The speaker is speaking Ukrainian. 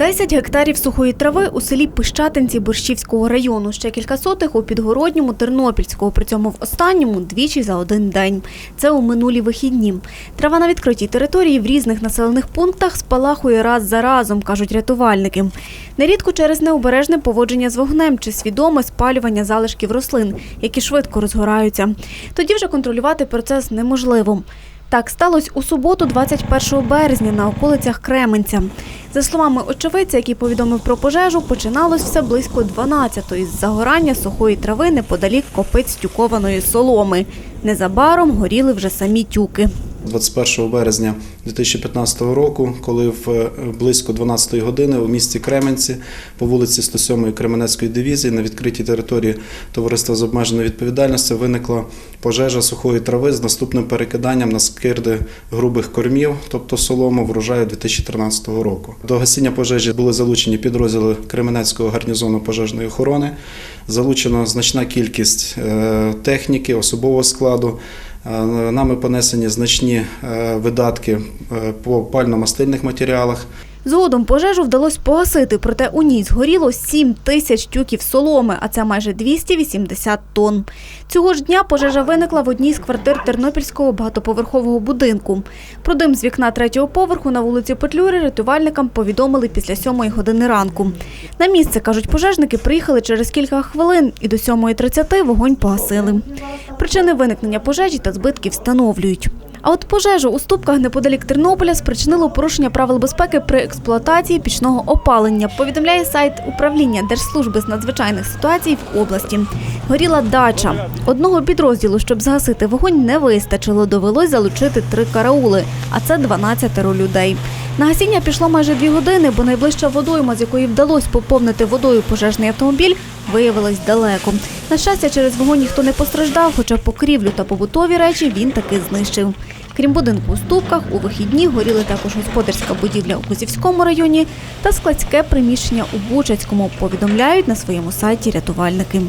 10 гектарів сухої трави у селі Пищатинці Борщівського району, ще кілька сотих у підгородньому Тернопільського, при цьому в останньому двічі за один день. Це у минулі вихідні. Трава на відкритій території в різних населених пунктах спалахує раз за разом, кажуть рятувальники. Нерідко через необережне поводження з вогнем чи свідоме спалювання залишків рослин, які швидко розгораються. Тоді вже контролювати процес неможливо. Так сталося у суботу, 21 березня, на околицях Кременця. За словами очевидця, який повідомив про пожежу, починалось все близько 12-ї з загорання сухої трави неподалік копиць тюкованої соломи. Незабаром горіли вже самі тюки. 21 березня 2015 року, коли в е, близько 12 години у місті Кременці по вулиці 107 Кременецької дивізії на відкритій території товариства з обмеженою відповідальністю виникла пожежа сухої трави з наступним перекиданням на скирди грубих кормів, тобто солому врожаю 2013 року. До гасіння пожежі були залучені підрозділи Кременецького гарнізону пожежної охорони. Залучено значна кількість е, техніки, особового складу. Е, Нами понесені значні е, видатки е, по пально-мастильних матеріалах. Згодом пожежу вдалося погасити, проте у ній згоріло 7 тисяч тюків соломи, а це майже 280 тонн. Цього ж дня пожежа виникла в одній з квартир Тернопільського багатоповерхового будинку. Про дим з вікна третього поверху на вулиці Петлюри рятувальникам повідомили після сьомої години ранку. На місце, кажуть пожежники, приїхали через кілька хвилин і до 7.30 вогонь погасили. Причини виникнення пожежі та збитків встановлюють. А от пожежу у ступках неподалік Тернополя спричинило порушення правил безпеки при експлуатації пічного опалення. Повідомляє сайт управління Держслужби з надзвичайних ситуацій в області. Горіла дача. Одного підрозділу, щоб згасити вогонь, не вистачило. Довелось залучити три караули, а це 12 людей. На гасіння пішло майже дві години, бо найближча водойма, з якої вдалося поповнити водою пожежний автомобіль, виявилась далеко. На щастя, через вогонь ніхто не постраждав, хоча покрівлю та побутові речі він таки знищив. Крім будинку у Ступках, у вихідні горіли також господарська будівля у Кузівському районі та складське приміщення у Бучацькому, повідомляють на своєму сайті рятувальники.